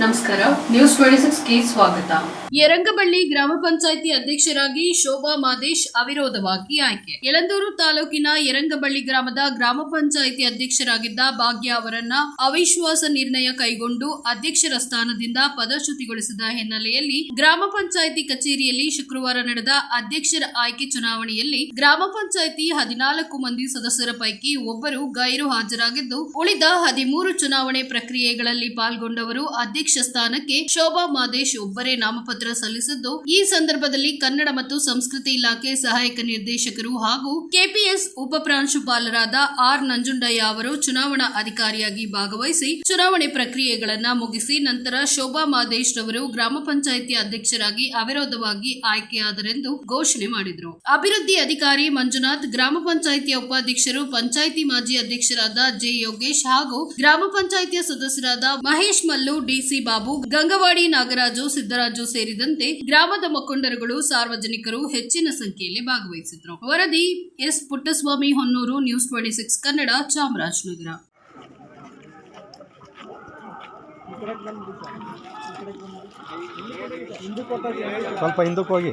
ನಮಸ್ಕಾರ news twenty ಸಿಕ್ಸ್ಗೆ ಸ್ವಾಗತ. ಯರಂಗಬಳ್ಳಿ ಗ್ರಾಮ ಪಂಚಾಯಿತಿ ಅಧ್ಯಕ್ಷರಾಗಿ ಶೋಭಾ ಮಾದೇಶ್ ಅವಿರೋಧವಾಗಿ ಆಯ್ಕೆ. ಯಳಂದೂರು ತಾಲೂಕಿನ ಯರಂಗಬಳ್ಳಿ ಗ್ರಾಮದ ಗ್ರಾಮ ಪಂಚಾಯಿತಿ ಅಧ್ಯಕ್ಷರಾಗಿದ್ದ ಭಾಗ್ಯ ಅವರನ್ನ ಅವಿಶ್ವಾಸ ನಿರ್ಣಯ ಕೈಗೊಂಡು ಅಧ್ಯಕ್ಷರ ಸ್ಥಾನದಿಂದ ಪದಚ್ಯುತಿಗೊಳಿಸಿದ ಹಿನ್ನೆಲೆಯಲ್ಲಿ ಗ್ರಾಮ ಪಂಚಾಯಿತಿ ಕಚೇರಿಯಲ್ಲಿ ಶುಕ್ರವಾರ ನಡೆದ ಅಧ್ಯಕ್ಷರ ಆಯ್ಕೆ ಚುನಾವಣೆಯಲ್ಲಿ ಗ್ರಾಮ ಪಂಚಾಯಿತಿ ಹದಿನಾಲ್ಕು ಮಂದಿ ಸದಸ್ಯರ ಪೈಕಿ ಒಬ್ಬರು ಗೈರು ಹಾಜರಾಗಿದ್ದು ಉಳಿದ ಹದಿಮೂರು ಚುನಾವಣೆ ಪ್ರಕ್ರಿಯೆಗಳಲ್ಲಿ ಪಾಲ್ಗೊಂಡವರು ಅಧ್ಯಕ್ಷ ಸ್ಥಾನಕ್ಕೆ ಶೋಭಾ ಮಾದೇಶ್ ಒಬ್ಬರೇ ನಾಮಪತ್ರ ಸಲ್ಲಿಸಿದ್ದು, ಈ ಸಂದರ್ಭದಲ್ಲಿ ಕನ್ನಡ ಮತ್ತು ಸಂಸ್ಕೃತಿ ಇಲಾಖೆ ಸಹಾಯಕ ನಿರ್ದೇಶಕರು ಹಾಗೂ ಕೆಪಿಎಸ್ ಉಪ ಪ್ರಾಂಶುಪಾಲರಾದ ಆರ್ ನಂಜುಂಡಯ್ಯ ಅವರು ಚುನಾವಣಾ ಅಧಿಕಾರಿಯಾಗಿ ಭಾಗವಹಿಸಿ ಚುನಾವಣೆ ಪ್ರಕ್ರಿಯೆಗಳನ್ನು ಮುಗಿಸಿ ನಂತರ ಶೋಭಾ ಮಾದೇಶ್ ರವರು ಗ್ರಾಮ ಪಂಚಾಯಿತಿ ಅಧ್ಯಕ್ಷರಾಗಿ ಅವಿರೋಧವಾಗಿ ಆಯ್ಕೆಯಾದರೆಂದು ಘೋಷಣೆ ಮಾಡಿದರು. ಅಭಿವೃದ್ಧಿ ಅಧಿಕಾರಿ ಮಂಜುನಾಥ್, ಗ್ರಾಮ ಪಂಚಾಯಿತಿಯ ಉಪಾಧ್ಯಕ್ಷರು, ಪಂಚಾಯಿತಿ ಮಾಜಿ ಅಧ್ಯಕ್ಷರಾದ ಜೆ ಯೋಗೇಶ್ ಹಾಗೂ ಗ್ರಾಮ ಪಂಚಾಯಿತಿಯ ಸದಸ್ಯರಾದ ಮಹೇಶ್ ಮಲ್ಲು ಡಿಸಿ ಬಾಬು, ಗಂಗವಾಡಿ ನಾಗರಾಜು, ಸಿದ್ದರಾಜು ಸೇರಿದಂತೆ ಗ್ರಾಮದ ಮುಖಂಡರುಗಳು, ಸಾರ್ವಜನಿಕರು ಹೆಚ್ಚಿನ ಸಂಖ್ಯೆಯಲ್ಲಿ ಭಾಗವಹಿಸಿದ್ರು. ವರದಿ S Puttaswamy Honnur, news twenty six Kannada, Chamarajanagar. ಸ್ವಲ್ಪ ಹಿಂದಕ್ಕೆ ಹೋಗಿ.